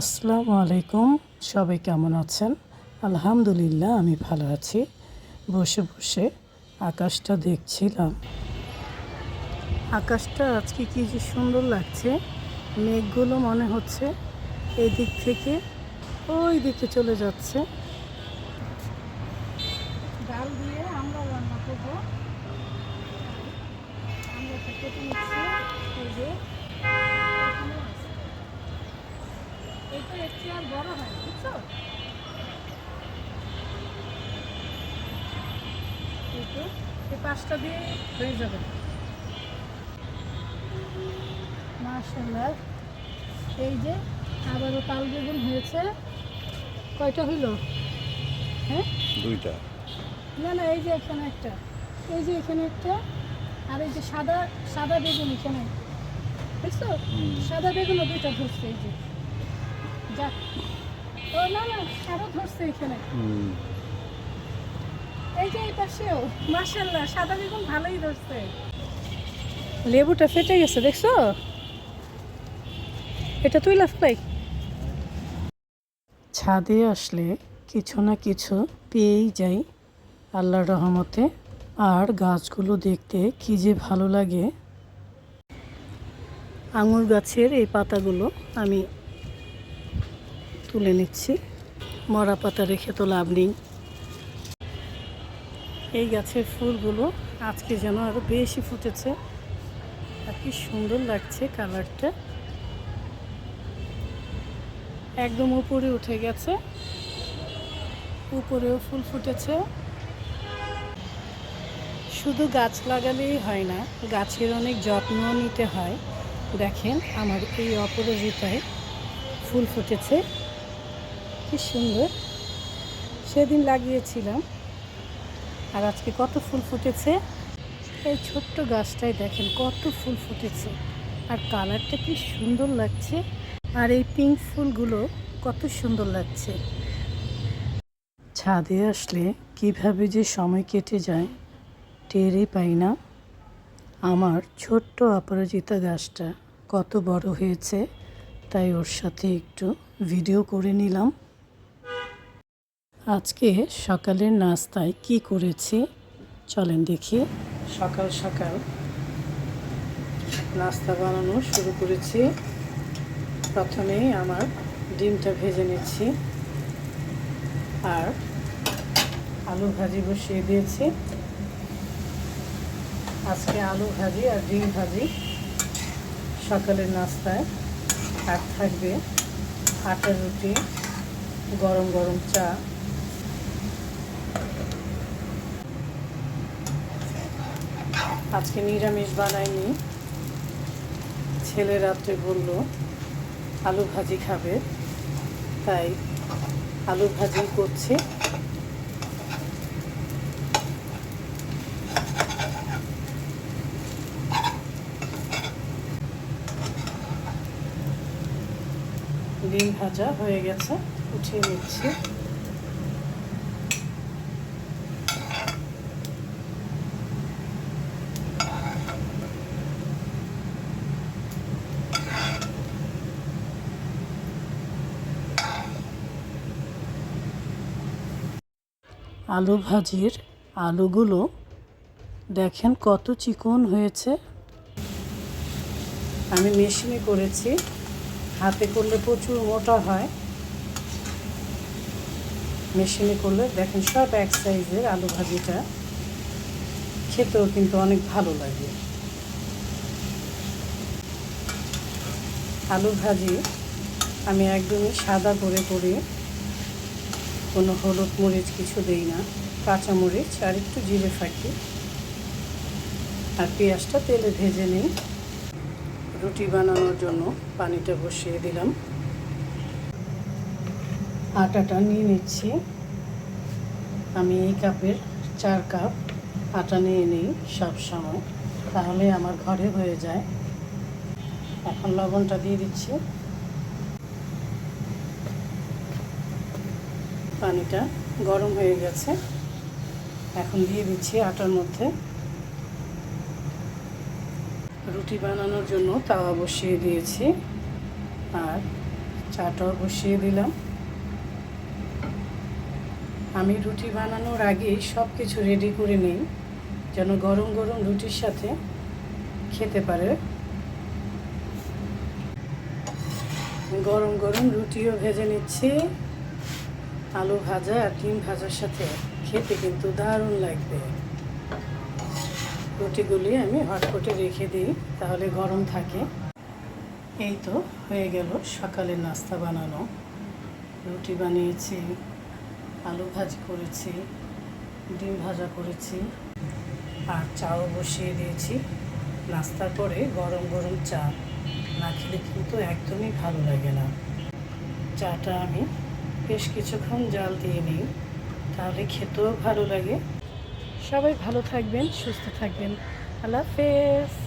আসসালামু আলাইকুম। সবাই কেমন আছেন? আলহামদুলিল্লাহ, আমি ভালো আছি। বসে বসে আকাশটা দেখছিলাম। আকাশটা আজকে কি যে সুন্দর লাগছে। মেঘগুলো মনে হচ্ছে এই দিক থেকে ওই দিকে চলে যাচ্ছে। ডাল দিয়ে আমরা রান্না করব আমরা কেটে নিচ্ছি এই যে এখানে আছে। এটা একটু আর বড় হয় বুঝছ? এই তো, এই পাঁচটা দিয়ে হয়ে যাবে। মার্শাল্লাহ এই যে আবারও তাল বেগুন হয়েছে। কয়টা হইল? হ্যাঁ? দুইটা। না না এই যে এখানে একটা। এই যে এখানে একটা আর এই যে সাদা সাদা বেগুন এখানে। বুঝছ? সাদা বেগুনও দুইটা ধরছে এই যে। যাক ও না না আরও ধরছে এখানে। এই যে এই পাশেও মার্শাল্লাহ সাদা বেগুন ভালোই ধরছে। লেবুটা ফেটে গেছে দেখছ? এটা তুই ফেলাই ছাদে আসলে কিছু না কিছু পেয়েই যাই আল্লাহর রহমতে। আর গাছগুলো দেখতে কি যে ভালো লাগে। আঙুর গাছের এই পাতাগুলো আমি তুলে নিচ্ছি। মরা পাতা রেখে তো লাভ নেই। এই গাছের ফুলগুলো আজকে যেন আরও বেশি ফুটেছে। আর কি সুন্দর লাগছে কালারটা। একদম উপরে উঠে গেছে। উপরেও ফুল ফুটেছে। শুধু গাছ লাগালেই হয় না, গাছের অনেক যত্ন নিতে হয়। দেখেন আমার এই অপরাজিতায় ফুল ফুটেছে। কি সুন্দর। সেদিন লাগিয়েছিলাম। আর আজকে কত ফুল ফুটেছে। এই ছোট্ট গাছটায় দেখেন কত ফুল ফুটেছে। আর কালারটা কি সুন্দর লাগছে। আর এই পিঙ্ক ফুলগুলো কত সুন্দর লাগছে। ছাদে আসলে কীভাবে যে সময় কেটে যায় টেরই পাই না। আমার ছোট্ট অপরাজিতা গাছটা কত বড় হয়েছে, তাই ওর সাথে একটু ভিডিও করে নিলাম। আজকে সকালের নাস্তায় কি করেছি? চলেন দেখি। সকাল সকাল নাস্তা বানানো শুরু করেছি। প্রথমেই আমার ডিমটা ভেজে নিচ্ছি। আর আলু ভাজি বসিয়ে দিয়েছি। আজকে আলু ভাজি আর ডিম ভাজি সকালের নাস্তায়। আর থাকবে আটার রুটি, গরম গরম চা। আজকে নিরামিষ বানাইনি। ছেলে রাত্রে বলল, আলু ভাজি খাবে। তাই আলু ভাজি করছে। ডিম ভাজা হয়ে গেছে, উঠিয়ে নিচ্ছি। আলু ভাজির আলুগুলো দেখেন কত চিকন হয়েছে। আমি মেশিনে করেছি, হাতে করলে প্রচুর মোটা হয়। মেশিনে করলে দেখেন সব এক সাইজের আলু ভাজিটা, খেতেও কিন্তু অনেক ভালো লাগে। আলু ভাজি আমি একদমই সাদা করে করি। কোনো হলুদ মরিচ কিছু দেই না, কাঁচা মরিচ আর একটু জিরে ফাঁকি আর পেঁয়াজটা তেলে ভেজে নিই। রুটি বানানোর জন্য পানিটা বসিয়ে দিলাম। আটাটা নিয়ে নিচ্ছি। আমি এই কাপের চার কাপ আটা নিয়ে নিই সব সময়, তাহলে আমার ঘরে হয়ে যায়। এখন লবণটা দিয়ে দিচ্ছি। পানিটা গরম হয়ে গেছে। এখন দিয়ে দিচ্ছি আটার মধ্যে। রুটি বানানোর জন্য তাওয়া বসিয়ে দিয়েছি। আর চাটাও বসিয়ে দিলাম। আমি রুটি বানানোর আগেই সব কিছু রেডি করে নিই, যেন গরম গরম রুটির সাথে খেতে পারে। গরম গরম রুটিও ভেজে নিচ্ছি। আলু ভাজা আর ডিম ভাজার সাথে খেতে কিন্তু দারুণ লাগবে। রুটিগুলি আমি হটপটে রেখে দিই, তাহলে গরম থাকে। এই তো হয়ে গেল সকালের নাস্তা বানানো। রুটি বানিয়েছি, আলু ভাজি করেছি, ডিম ভাজা করেছি, আর চাও বসিয়ে দিয়েছি। নাস্তার পরে গরম গরম চা। না খেলে কিন্তু একদমই ভালো লাগে না। চাটা আমি বেশ কিছুক্ষণ জাল দিয়ে নিই, তাহলে খেতেও ভালো লাগে। সবাই ভালো থাকবেন, সুস্থ থাকবেন। আল্লাহ হাফেজ।